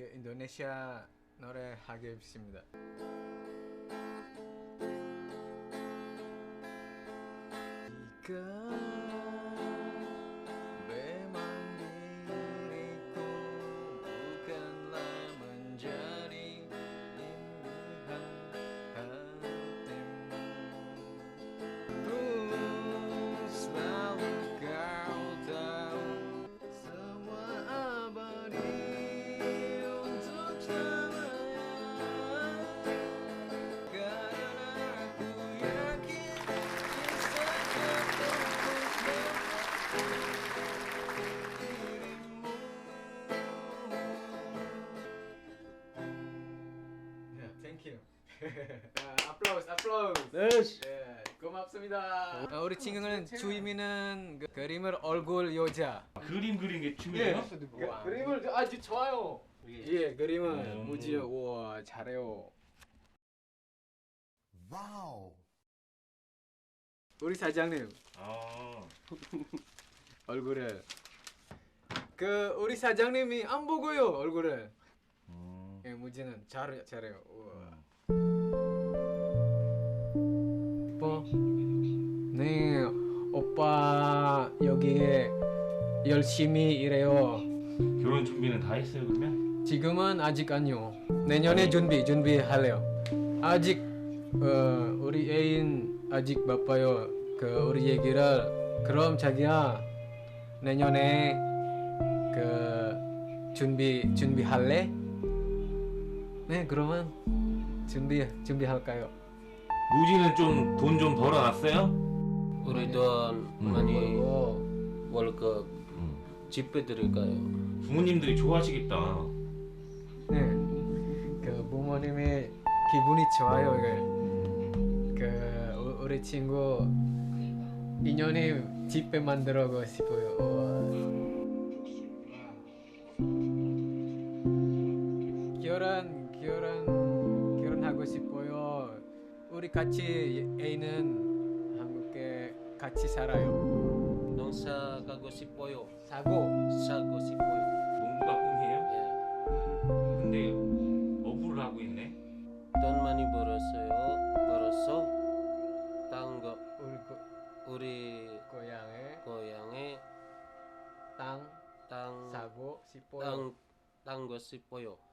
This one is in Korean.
예, 인도네시아 노래 하겠습니다. Memang thank you. applause, applause. 네. 예, 고맙습니다. 아, 우리 친구는 주임이는 그, 그림을 얼굴 여자. 그림 그린 게 춤이에요? 그, 그림을 아주 좋아요. 예, 그림을 음. 무지 우와 잘해요. 와우. 우리 사장님 아, 얼굴을 그 우리 사장님이 안 보고요 얼굴을. 무지는 잘 잘해요. 우와. 뭐? 네, 오빠 여기에 열심히 일해요. 결혼 준비는 다 했어요 그러면? 지금은 아직 아니요. 내년에 준비 준비할래요. 아직 어, 우리 애인 아직 바빠요. 그 우리 얘기를 그럼 자기야 내년에 그 준비 준비할래? 네 그러면 준비 준비할까요? 무지는 좀 돈 좀 벌어놨어요? 우리 돈 많이 그리고 월급 음. 집회 드릴까요? 부모님들이 좋아하시겠다. 네, 그 부모님이 기분이 좋아요. 그, 그 우- 우리 친구 인연이 집에 만들고 싶어요. 우와. 결혼 결혼 결혼하고 싶어요. 우리 같이 애는 한국에 같이 살아요. 농사 가고 싶어요. 사고 사고 싶어요. 농부가 꿈이에요? 예. 근데 어부를 하고 있네. 돈 많이 벌었어요. 벌었어. 땅거 우리 고, 우리 고향에 고향에 땅땅 사고 싶어요. 땅 땅거 싶어요.